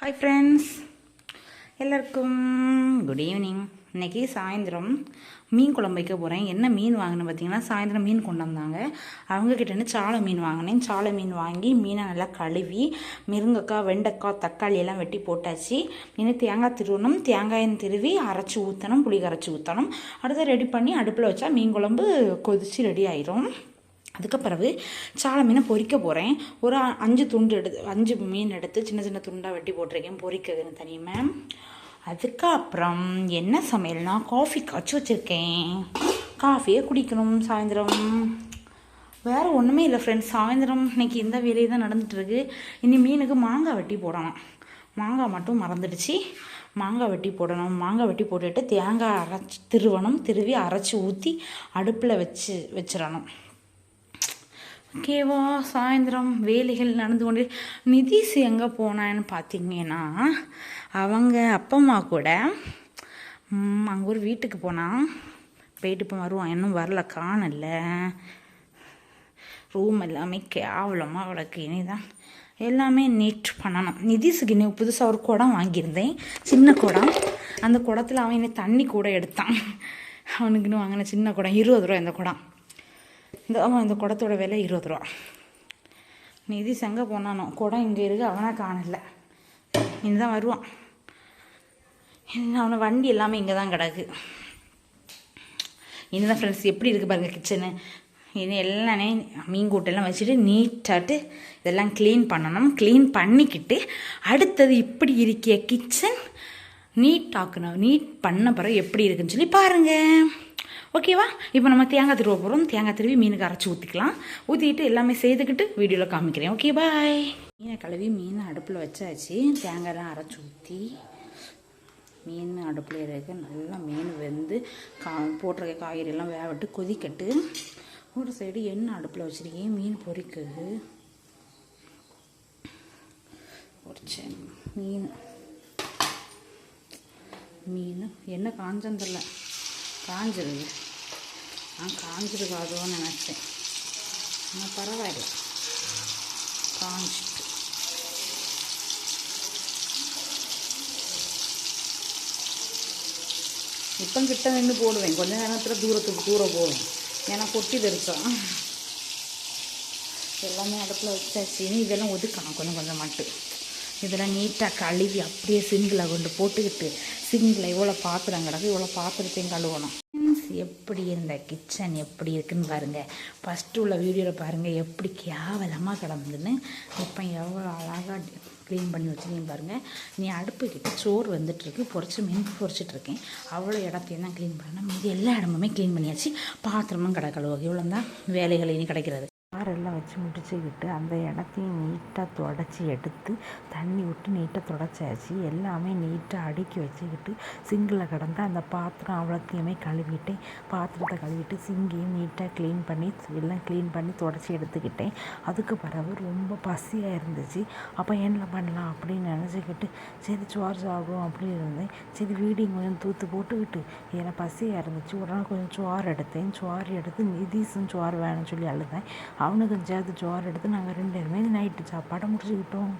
Hi friends எல்லாருக்கும் good evening இன்றைக்கி சாயந்தரம் மீன் குழம்பு வைக்க போகிறேன் என்ன மீன் வாங்கினேன் பார்த்தீங்கன்னா சாயந்தரம் மீன் கொண்டு வந்தாங்க. அவங்கக்கிட்டேருந்து சாலை மீன் வாங்கினேன். சாலை மீன் வாங்கி மீனை நல்லா கழுவி மிருங்கக்காய் வெண்டைக்காய் தக்காளி எல்லாம் வெட்டி போட்டாச்சு. இன்னும் தேங்காய் திருவணும். தேங்காயம் திருவி அரைச்சி ஊற்றணும் புளி கரைச்சி ஊற்றணும் அடுத்து ரெடி பண்ணி அடுப்பில் வச்சா மீன் குழம்பு கொதித்து ரெடி ஆயிரும். அதுக்கு பிறகு சாலை மீனை பொறிக்க போகிறேன் ஒரு அ- அஞ்சு துண்டு எடுத்து அஞ்சு மீன் எடுத்து சின்ன சின்ன துண்டாக வெட்டி போட்டிருக்கேன். பொரிக்கிறதுன்னு தனியுமே அதுக்கப்புறம் என்ன சமையல்னா காஃபி காய்ச்சி வச்சுருக்கேன். காஃபியை குடிக்கணும் சாயந்தரம். வேறு ஒன்றுமே இல்லை ஃப்ரெண்ட்ஸ் சாயந்தரம் இன்னைக்கு இந்த வேலையை தான் நடந்துகிட்ருக்கு இனி மீனுக்கு மாங்காய் வெட்டி போடணும். மாங்காய் மட்டும் மறந்துடுச்சு. மாங்காய் வெட்டி போடணும். மாங்காய் வெட்டி போட்டுட்டு தேங்காய் அரைச்சி திருவணும். திருவி அரைச்சி ஊற்றி அடுப்பில் வச்சு வச்சிடணும். ஓகேவா சாயந்தரம் வேலைகள் நடந்து கொண்டு நிதிஷ் எங்கே போனான்னு பார்த்தீங்கன்னா அவங்க அப்பா அம்மா கூட அங்கே ஒரு வீட்டுக்கு போனான் போயிட்டு இப்போ வருவான். இன்னும் வரல காணல. ரூம் எல்லாமே கேவலமாக அவளுக்கு இனிதான் எல்லாமே நீட் பண்ணணும். நிதிஷுக்கு இன்னும் புதுசாக ஒரு குடம் வாங்கியிருந்தேன். சின்ன குடம். அந்த குடத்தில் அவன் இன்னும் தண்ணி கூட எடுத்தான். அவனுக்கு இன்னும் வாங்கின சின்ன குடம். இருபது ரூபா இந்த குடம். இந்த ஆமாம் இந்த குடத்தோட விலை இருபது ரூபா. நிதி எங்கே போனானோ? குடம் இங்கே இருக்கு அவனை காணல. இனிதான் வருவான். என்ன அவனை வண்டி எல்லாமே இங்கே தான் கிடக்கு. இனிதான் ஃப்ரெண்ட்ஸ் எப்படி இருக்குது பாருங்கள் கிச்சனு இது எல்லாமே மீன் கூட்டெல்லாம் வச்சுட்டு நீட்டாட்டு இதெல்லாம் க்ளீன் பண்ணணும். க்ளீன் பண்ணிக்கிட்டு அடுத்தது இப்படி இருக்கிய கிச்சன் நீட் ஆக்கணும் நீட் பண்ண பிறகு எப்படி இருக்குன்னு சொல்லி பாருங்கள் ஓகேவா இப்போ நம்ம தேங்காய் திருவ போகிறோம் தேங்காய் திருவி மீனுக்கு அரைச்சி ஊற்றிக்கலாம் ஊற்றிட்டு எல்லாமே செய்துக்கிட்டு வீடியோவில் காமிக்கிறேன். ஓகே பாய் மீனை கழுவி மீனை அடுப்பில் வச்சாச்சு. தேங்காயெல்லாம் அரைச்சி ஊற்றி மீன் அடுப்பில் இருக்க. நல்லா மீன் வெந்து கா போட்டிருக்க காய்கறியெல்லாம் வேவட்டு கொதிக்கட்டு. ஒரு சைடு எண்ணெய் அடுப்பில் வச்சுருக்கேன். மீன் பொரிக்குது பொரிச்சேன் மீன். மீன் எண்ணெய் காஞ்சந்தில்லை காஞ்சிருது நான் காஞ்சிருக்காதோன்னு நினச்சேன். ஆனால் பரவாயில்ல. காஞ்சிட்டு. இப்போ கிட்ட நின்று போடுவேன். கொஞ்ச நேரத்தில் தூரத்துக்கு தூரம் போவேன். ஏன்னா கொட்டி தெரிச்சோம் எல்லாமே அடுப்பில் வச்சாச்சு. இனி இதெல்லாம் ஒதுக்கணும் கொஞ்சம் கொஞ்சம் மட்டும். இதெல்லாம் நீட்டாக கழுவி அப்படியே சிங்கில் கொண்டு போட்டுக்கிட்டு சிங்கில் இவ்வளோ பாத்திரம் கிடக்கு இவ்வளோ பாத்திரத்தையும் கழுவணும். எப்படி இருந்த கிச்சன் எப்படி இருக்குன்னு பாருங்கள் ஃபஸ்ட்டு உள்ள வீடியோவில் பாருங்கள் எப்படி கேவலமாக கிடந்துன்னு. இப்போ எவ்வளோ அழகாக க்ளீன் பண்ணி வச்சுருக்கீங்க பாருங்கள் நீ அடுப்பு கிட்ட சோறு வந்துட்டுருக்கு பொறிச்சு மீன் பொறிச்சிட்ருக்கேன் அவ்வளோ இடத்தையும் தான் க்ளீன் பண்ணால் மீதி எல்லா இடமுமே க்ளீன் பண்ணியாச்சு. பாத்திரமும் கடை கழுவு இவ்வளோ தான் வேலைகள் இனி கிடைக்கிறது. காரெல்லாம் வச்சு முடிச்சுக்கிட்டு அந்த இடத்தையும் நீட்டாக தொடச்சி எடுத்து தண்ணி விட்டு நீட்டாக தொடச்சாச்சு. எல்லாமே நீட்டாக அடுக்கி வச்சுக்கிட்டு சிங்கில் கிடந்த அந்த பாத்திரம் அவ்வளோத்தையுமே கழுவிட்டேன் பாத்திரத்தை கழுவிட்டு சிங்கையும் நீட்டாக க்ளீன் பண்ணி எல்லாம் க்ளீன் பண்ணி தொடச்சி எடுத்துக்கிட்டேன். அதுக்கு பிறகு ரொம்ப பசியாக இருந்துச்சு. அப்போ என்ன பண்ணலாம் அப்படின்னு நினச்சிக்கிட்டு சரி சோறு சாப்பிடுவோம் அப்படின்னு இருந்தேன். சரி வீடியும் கொஞ்சம் தூத்து போட்டுக்கிட்டு ஏன்னா பசியாக இருந்துச்சு. உடனே கொஞ்சம் சோறு எடுத்தேன். சோறு எடுத்து நிதிசும் சோறு வேணும்னு சொல்லி அழுதேன். அவனுக்கும் சேர்த்து சோறு எடுத்து நாங்கள் ரெண்டு பேருமே நைட்டு சாப்பாடை முடிச்சுக்கிட்டோம்.